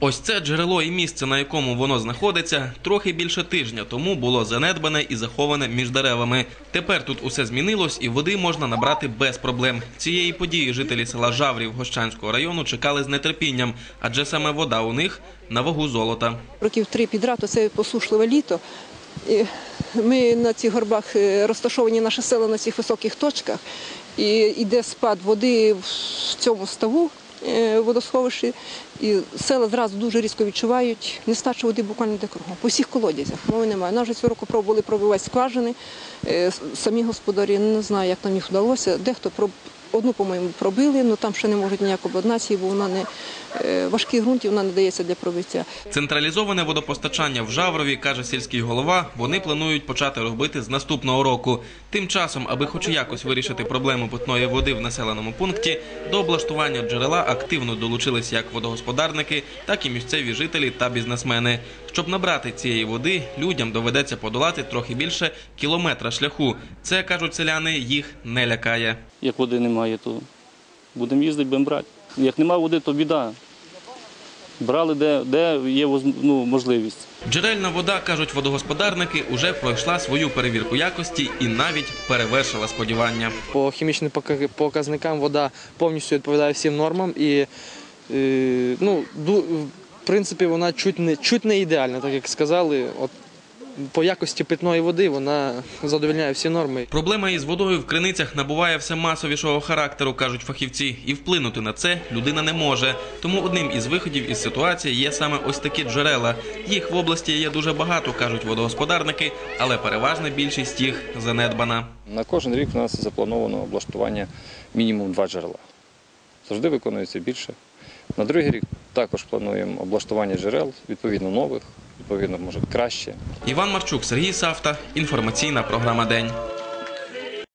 Ось це джерело і місце, на якому воно знаходиться, трохи більше тижня тому було занедбане і заховане між деревами. Тепер тут усе змінилось, і води можна набрати без проблем. Цієї події жителі села Жаврів Гощанського району чекали з нетерпінням, адже саме вода у них на вагу золота. років три підряд, це посушливе літо. Ми на цих горбах е, розташовані наші села на цих високих точках, і йде спад води в цьому ставу водосховищі, і села зразу дуже різко відчувають. нестачу води буквально де кругом. По всіх колодязях мови немає. Нам вже цього року пробували пробивати скважини. Е, Самі господарі не знаю, як нам їх вдалося. Дехто. Одну, по-моєму, пробили, але там ще не можуть ніяк обладнатися, бо вона не е, важкий ґрунт і вона не дається для пробиття. Централізоване водопостачання в Жаврові, каже сільський голова, вони планують почати робити з наступного року. Тим часом, аби хоч якось вирішити проблему питної води в населеному пункті, до облаштування джерела активно долучились як водогосподарники, так і місцеві жителі та бізнесмени. Щоб набрати цієї води, людям доведеться подолати трохи більше кілометра шляху. Це кажуть селяни, їх не лякає. Як води немає, то будемо їздити, будемо брати. Як немає води, то біда. Брали, де, де є ну, можливість. Джерельна вода, кажуть водогосподарники, уже пройшла свою перевірку якості і навіть перевершила сподівання. По хімічним показникам вода повністю відповідає всім нормам і е, ну, ду- в принципі вона чуть не, чуть не ідеальна, так як сказали. От, по якості питної води вона задовольняє всі норми. Проблема із водою в криницях набуває все масовішого характеру, кажуть фахівці, і вплинути на це людина не може. Тому одним із виходів із ситуації є саме ось такі джерела. Їх в області є дуже багато, кажуть водогосподарники, але переважна більшість їх занедбана. На кожен рік у нас заплановано облаштування мінімум два джерела. Завжди виконується більше. На другий рік також плануємо облаштування джерел, відповідно нових, відповідно, може краще. Іван Марчук, Сергій Савта. Інформаційна програма День.